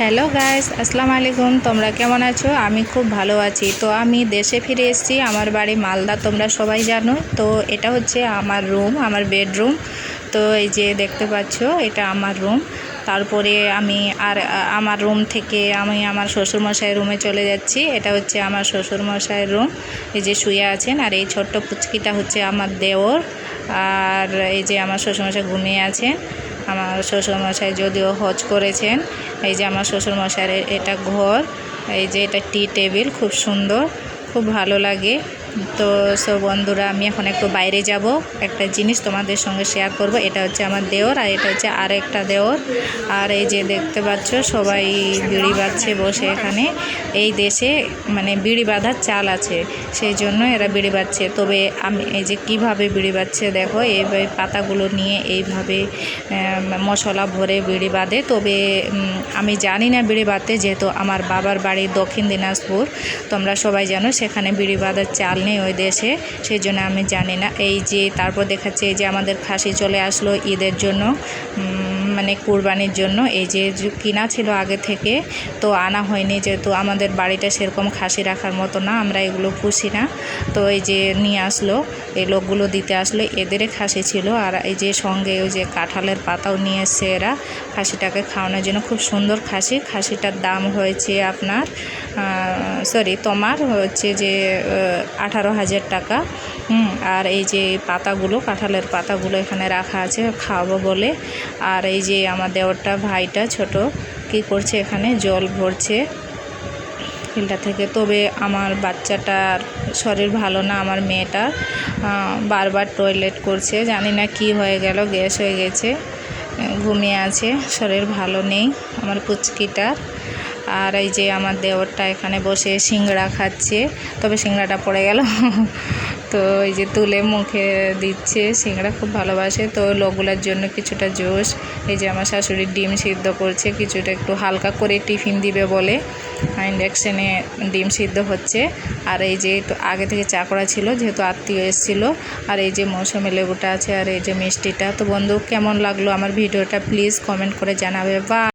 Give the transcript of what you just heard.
Hello guys আসসালামু আলাইকুম তোমরা কেমন আছো? আমি খুব ভালো আছি। তো আমি দেশে ফিরে এসেছি। আমার বাড়ি মালদা, তোমরা সবাই জানো। তো এটা হচ্ছে আমার রুম আমার বেডরুম তো এই যে দেখতে পাচ্ছ, এটা আমার রুম তারপরে আমি আর আমার রুম থেকে আমি আমার শ্বশুরমশাইয়ের রুমে চলে যাচ্ছি। এটা হচ্ছে আমার শ্বশুরমশাইয়ের রুম এই যে শুয়ে আছেন। আর এই ছোট্ট পুচকিটা হচ্ছে আমার দেওর। আর এই যে আমার শ্বশুরমশাই ঘুমিয়ে আছেন আমার শ্বশুরমশাই যদিও হজ করেছেন, এই যে আমার শ্বশুরমশাইয়ের এটা ঘর, এই যে এটা টি টেবিল খুব সুন্দর, খুব ভালো লাগে। তো সব বন্ধুরা, আমি এখন একটু বাইরে যাব। একটা জিনিস তোমাদের সঙ্গে শেয়ার করব, এটা হচ্ছে আমার দেওর, আর এটা হচ্ছে আরেকটা দেওর। আর এই যে দেখতে পাচ্ছ, সবাই বিড়ি বাঁধছে বসে এখানে। এই দেশে মানে বিড়ি বাঁধার চাল আছে, সেই জন্য এরা বিড়ি বাঁধছে। তবে আমি, এই যে কীভাবে বিড়ি বাঁধছে দেখো, এইভাবে পাতাগুলো নিয়ে এইভাবে মশলা ভরে বিড়ি বাঁধে। তবে আমি জানি না বিড়ি বাঁধতে, যেহেতু আমার বাবার বাড়ি দক্ষিণ দিনাজপুর। তোমরা সবাই জানো, সেখানে বিড়ি বাঁধার চাল নেই ওই দেশে, সেই জন্য আমি জানি না। এই যে তারপর দেখাচ্ছে এই যে আমাদের খাসি চলে আসলো ঈদের জন্য। মানে কুরবানির জন্য। এই যে কিনা ছিল আগে থেকে, তো আনা হয়নি যেহেতু আমাদের বাড়িটা সেরকম খাসি রাখার মতো না, আমরা এগুলো পুষি না। তো এই যে নিয়ে আসলো, এই লোকগুলো দিতে আসলো, এদেরই খাসি ছিল। আর এই যে সঙ্গে ওই যে কাঁঠালের পাতাও নিয়ে এসছে এরা খাসিটাকে খাওয়ানোর জন্য। খুব সুন্দর খাসি। খাসিটার দাম হয়েছে আপনার সরি তোমার হচ্ছে যে আঠারো হাজার টাকা। আর এই যে পাতাগুলো, কাঁঠালের পাতাগুলো এখানে রাখা আছে, খাওয়াবো বলে। আর এই যে আমার দেওরটা ভাইটা ছোট, কি করছে এখানে? জল ভরছে। ফিল্টার থেকে, তবে আমার বাচ্চাটার শরীর ভালো না, আমার মেয়েটা বারবার টয়লেট করছে। জানি না কি হয়ে গেল, গ্যাস হয়ে গেছে, ঘুমিয়ে আছে, শরীর ভালো নেই আমার পুচকিটার। আর এই যে আমার দেওরটা এখানে বসে সিংড়া খাচ্ছে, তবে সিংড়াটা পড়ে গেল। তো এই যে তুলে মুখে দিচ্ছে সিংড়া খুব ভালোবাসে। তো লোকগুলোর জন্য কিছুটা জোশ। এই যে আমার শাশুড়ির ডিম সিদ্ধ করছে, কিছুটা একটু হালকা করে টিফিন দিবে বলে। ইন্ডাকশানে ডিম সিদ্ধ হচ্ছে। আর এই যে একটু আগে থেকে চা করা ছিল, যেহেতু আত্মীয় এসেছিল। আর এই যে মৌসুমি লেবুটা আছে আর এই যে মিষ্টিটা। তো বন্ধু, কেমন লাগল আমার ভিডিওটা? প্লিজ কমেন্ট করে জানাবে। বা